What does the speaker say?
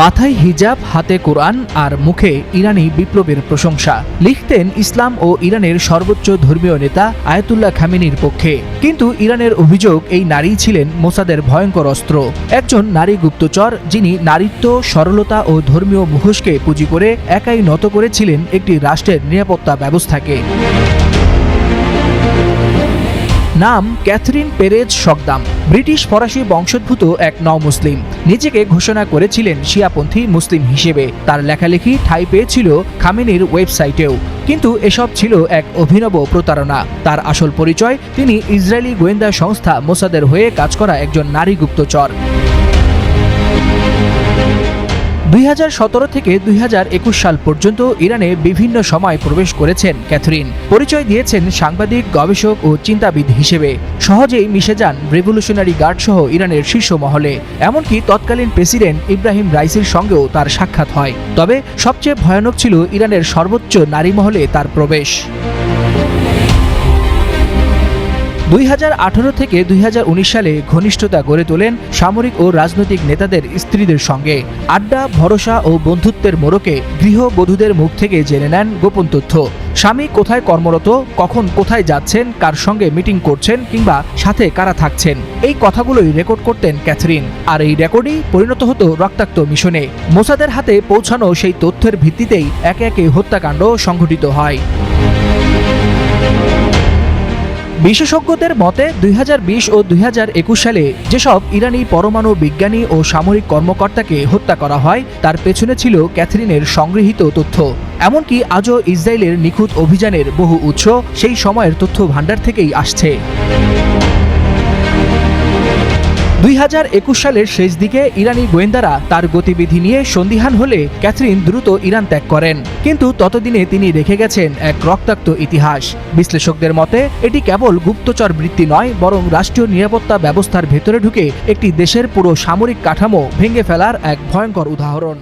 মাথায় হিজাব, হাতে কোরআন আর মুখে ইরানি বিপ্লবের প্রশংসা। লিখতেন ইসলাম ও ইরানের সর্বোচ্চ ধর্মীয় নেতা আয়াতুল্লাহ খামিনির পক্ষে। কিন্তু ইরানের অভিযোগ, এই নারী ছিলেন মোসাদের ভয়ঙ্কর অস্ত্র। একজন নারী গুপ্তচর, যিনি নারীত্ব, সরলতা ও ধর্মীয় মুখোশকে পুঁজি করে একাই নত করেছিলেন একটি রাষ্ট্রের নিরাপত্তা ব্যবস্থাকে। নাম ক্যাথরিন পেরেজ সকদাম। ব্রিটিশ ফরাসি বংশোদ্ভূত এক নও মুসলিম নিজেকে ঘোষণা করেছিলেন শিয়াপন্থী মুসলিম হিসেবে। তার লেখালেখি ঠাই পেয়েছিল খামেনির ওয়েবসাইটেও। কিন্তু এসব ছিল এক অভিনব প্রতারণা। তার আসল পরিচয় তিনি ইসরায়েলি গোয়েন্দা সংস্থা মোসাদের হয়ে কাজ করা একজন নারী গুপ্তচর। দুই হাজার সতেরো থেকে দুই হাজার একুশ সাল পর্যন্ত ইরানে বিভিন্ন সময় প্রবেশ করেছেন ক্যাথরিন। পরিচয় দিয়েছেন সাংবাদিক, গবেষক ও চিন্তাবিদ হিসেবে। সহজেই মিশে যান রেভলিউশনারি গার্ড সহ ইরানের শীর্ষ মহলে। এমনকি তৎকালীন প্রেসিডেন্ট ইব্রাহিম রাইসির সঙ্গেও তার সাক্ষাৎ হয়। তবে সবচেয়ে ভয়ানক ছিল ইরানের সর্বোচ্চ নারী মহলে তার প্রবেশ। দুই হাজার আঠেরো থেকে দুই হাজার উনিশ সালে ঘনিষ্ঠতা গড়ে তোলেন সামরিক ও রাজনৈতিক নেতাদের স্ত্রীদের সঙ্গে। আড্ডা, ভরসা ও বন্ধুত্বের মোড়কে গৃহবধূদের মুখ থেকে জেনে নেন গোপন তথ্য। স্বামী কোথায় কর্মরত, কখন কোথায় যাচ্ছেন, কার সঙ্গে মিটিং করছেন কিংবা সাথে কারা থাকছেন, এই কথাগুলোই রেকর্ড করতেন ক্যাথরিন। আর এই রেকর্ডই পরিণত হতো রক্তাক্ত মিশনে। মোসাদের হাতে পৌঁছানো সেই তথ্যের ভিত্তিতেই একে একে হত্যাকাণ্ড সংঘটিত হয়। বিশেষজ্ঞদের মতে, দুই হাজার বিশ ও দুই হাজার একুশ সালে যেসব ইরানি পরমাণু বিজ্ঞানী ও সামরিক কর্মকর্তাকে হত্যা করা হয়, তার পেছনে ছিল ক্যাথরিনের সংগৃহীত তথ্য। এমনকি আজও ইসরায়েলের নিখুঁত অভিযানের বহু উৎস সেই সময়ের তথ্য ভাণ্ডার থেকেই আসছে। দুই হাজার একুশ সালের শেষ দিকে ইরানি গোয়েন্দারা তার গতিবিধি নিয়ে সন্দিহান হলে ক্যাথরিন দ্রুত ইরান ত্যাগ করেন। কিন্তু ততদিনে তিনি রেখে গেছেন এক রক্তাক্ত ইতিহাস। বিশ্লেষকদের মতে, এটি কেবল গুপ্তচর বৃত্তি নয়, বরং রাষ্ট্রীয় নিরাপত্তা ব্যবস্থার ভেতরে ঢুকে একটি দেশের পুরো সামরিক কাঠামো ভেঙে ফেলার এক ভয়ঙ্কর উদাহরণ।